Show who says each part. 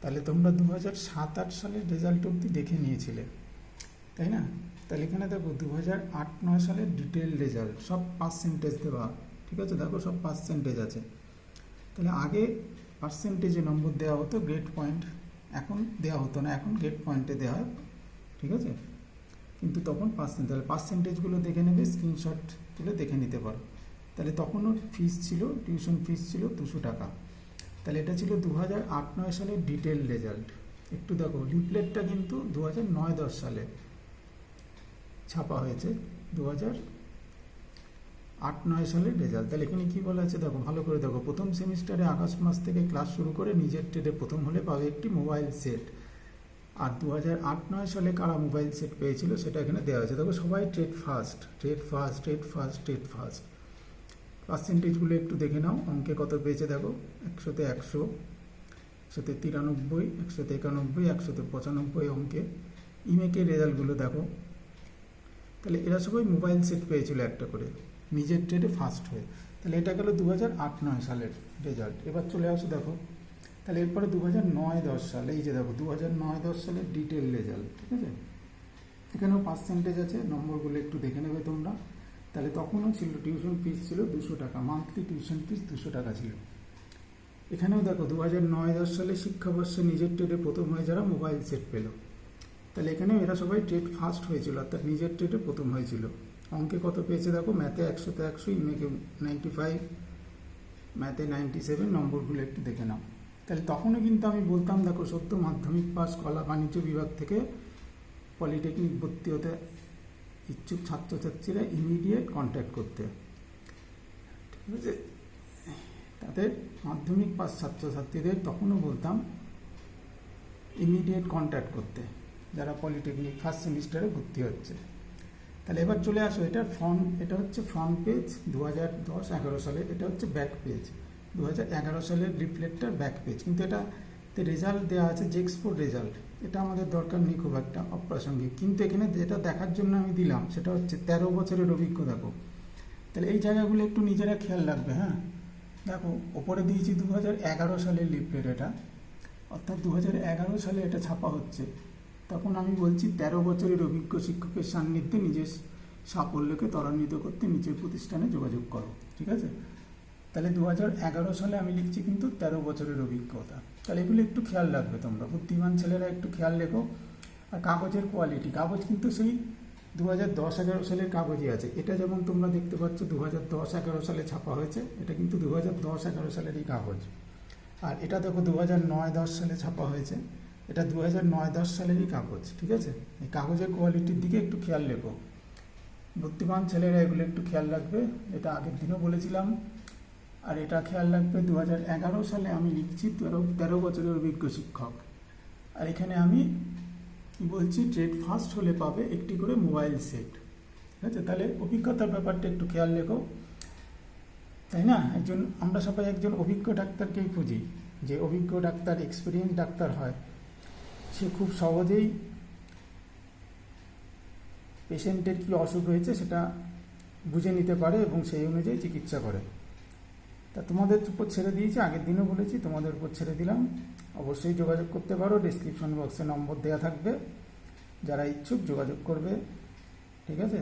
Speaker 1: তাহলে তোমরা দু হাজার সাত আট সালের রেজাল্ট অবধি দেখে নিয়েছিলে, তাই না? তাহলে এখানে দেখো দু হাজার আট নয় সালের ডিটেল রেজাল্ট সব পার্সেন্টেজ দেওয়া, ঠিক আছে? দেখো সব পার্সেন্টেজ আছে। তাহলে আগে পার্সেন্টেজে নম্বর দেওয়া হতো গ্রেড পয়েন্ট এখন দেওয়া হতো না, এখন গ্রেড পয়েন্টে দেওয়া হয়, ঠিক আছে? কিন্তু তখন পার্সেন্ট তাহলে পার্সেন্টেজগুলো দেখে নেবে স্ক্রিনশট তুলে দেখে নিতে পারো। তাহলে তখনও ফিস ছিল টিউশন ফিস ছিল দুশো টাকা। তাহলে এটা ছিল দু হাজার আট, নয় সালের ডিটেল রেজাল্ট একটু দেখো লিফলেটটা কিন্তু দু হাজার নয়, দশ সালে ছাপা হয়েছে দু হাজার আট, নয় সালের রেজাল্ট তাহলে এখানে কী বলা আছে? দেখো, ভালো করে দেখো, প্রথম সেমিস্টারে আগস্ট মাস থেকে ক্লাস শুরু করে নিজের ট্রেডে প্রথম হলে পাবে একটি মোবাইল সেট আর দু হাজার আট, নয় সালে কারা মোবাইল সেট পেয়েছিল সেটা এখানে দেওয়া আছে। দেখো, সবাই trade first trade first trade first trade first পার্সেন্টেজগুলো একটু দেখে নাও, অঙ্কে কত পেয়েছে দেখো, একশোতে একশো, একশোতে তিরানব্বই, একশোতে একানব্বই, একশোতে পঁচানব্বই অঙ্কে। ইমেকের রেজাল্টগুলো দেখো। তাহলে এরা সবাই মোবাইল সেট পেয়েছিল একটা করে, নিজের ট্রেডে ফার্স্ট হয়ে। তাহলে এটা গেল দু হাজার আট, নয় সালের রেজাল্ট এবার চলে আসো দেখো। তাহলে এরপরে দু হাজার নয়, দশ সাল, এই যে দেখো দু হাজার নয়, দশ সালের ডিটেল রেজাল্ট ঠিক আছে? এখানেও পার্সেন্টেজ আছে, নম্বরগুলো একটু দেখে নেবে তোমরা। তাহলে তখনও ছিল টিউশন ফিস ছিল দুশো টাকা মান্থলি টিউশন ফিস দুশো টাকা ছিল। এখানেও দেখো দু হাজার নয় দশ সালে শিক্ষাবর্ষে নিজের ট্রেডে প্রথম হয়ে যারা মোবাইল সেট পেল। তাহলে এখানেও এরা সবাই ট্রেড ফার্স্ট হয়েছিল, অর্থাৎ নিজের ট্রেডে প্রথম হয়েছিল। অঙ্কে কত পেয়েছে দেখো ম্যাথে একশোতে একশো ইমেকে নাইনটি ফাইভ ম্যাথে নাইনটি সেভেন নম্বরগুলো একটু দেখে নাও। তাহলে তখনও কিন্তু আমি বলতাম, দেখো সত্য মাধ্যমিক পাস কলা, বাণিজ্য বিভাগ থেকে পলিটেকনিক ভর্তি হতে ইচ্ছুক ছাত্রছাত্রীরা ইমিডিয়েট কন্ট্যাক্ট করতে। ঠিক আছে? তাদের মাধ্যমিক পাস ছাত্রছাত্রীদের তখনও বলতাম ইমিডিয়েট কন্ট্যাক্ট করতে, যারা পলিটেকনিক ফার্স্ট সেমিস্টারে ভর্তি হচ্ছে। তাহলে এবার চলে আসো এটা ফ্রন্ট এটা হচ্ছে ফ্রন্ট পেজ দু হাজার দশ এগারো সালে, এটা হচ্ছে ব্যাক পেজ দু হাজার এগারো সালের রিফ্লেক্টার ব্যাক পেজ কিন্তু এটা রেজাল্ট দেওয়া আছে জেক্সপোর রেজাল্ট এটা আমাদের দরকার নেই খুব একটা অপ্রাসঙ্গিক। কিন্তু এখানে যেটা দেখার জন্য আমি দিলাম, সেটা হচ্ছে তেরো বছরের অভিজ্ঞ দেখো তাহলে এই জায়গাগুলো একটু নিজেরা খেয়াল রাখবে হ্যাঁ? দেখো, ওপরে দিয়েছি দু হাজার এগারো সালের লিফলেট এটা। অর্থাৎ দু হাজার এগারো সালে এটা ছাপা হচ্ছে। তখন আমি বলছি তেরো বছরের অভিজ্ঞ শিক্ষকের সান্নিধ্যে নিজের সাফল্যকে ত্বরান্বিত করতে নিচের প্রতিষ্ঠানে যোগাযোগ করো, ঠিক আছে? তাহলে দু হাজার এগারো সালে আমি লিখছি কিন্তু তেরো বছরের অভিজ্ঞতা। তাহলে এগুলো একটু খেয়াল রাখবে তোমরা। বুদ্ধিমান ছেলেরা একটু খেয়াল রেখো। আর কাগজের কোয়ালিটি কাগজ কিন্তু সেই দু হাজার দশ এগারো সালের কাগজই আছে। এটা যেমন তোমরা দেখতে পাচ্ছ দু হাজার দশ এগারো সালে ছাপা হয়েছে। এটা কিন্তু দু হাজার দশ এগারো সালেরই কাগজ। আর এটা দেখো দু হাজার নয় দশ সালে ছাপা হয়েছে। এটা দু হাজার নয় দশ সালেরই কাগজ, ঠিক আছে? এই কাগজের কোয়ালিটির দিকে একটু খেয়াল রেখো। বুদ্ধিমান ছেলেরা এগুলো একটু খেয়াল রাখবে। এটা আগের দিনও বলেছিলাম। আর এটা খেয়াল রাখবে দু হাজার এগারো সালে আমি লিখছি তেরো তেরো বছরের অভিজ্ঞ শিক্ষক। আর এখানে আমি বলছি ট্রেড ফার্স্ট হলে পাবে একটি করে মোবাইল সেট ঠিক আছে? তাহলে অভিজ্ঞতার ব্যাপারটা একটু খেয়াল রেখো। তাই না? একজন, আমরা সবাই একজন অভিজ্ঞ ডাক্তারকেই খুঁজি। যে অভিজ্ঞ ডাক্তার এক্সপিরিয়েন্স ডাক্তার হয়। সে খুব সহজেই পেশেন্টের কী অসুখ হয়েছে সেটা বুঝে নিতে পারে এবং সেই অনুযায়ী চিকিৎসা করে। তা তোমাদের উপর ছেড়ে দিয়েছি, আগের দিনও বলেছি, তোমাদের উপর ছেড়ে দিলাম। অবশ্যই যোগাযোগ করতে পারো ডিসক্রিপশন বক্সে নম্বর দেওয়া থাকবে। যারা ইচ্ছুক যোগাযোগ করবে, ঠিক আছে?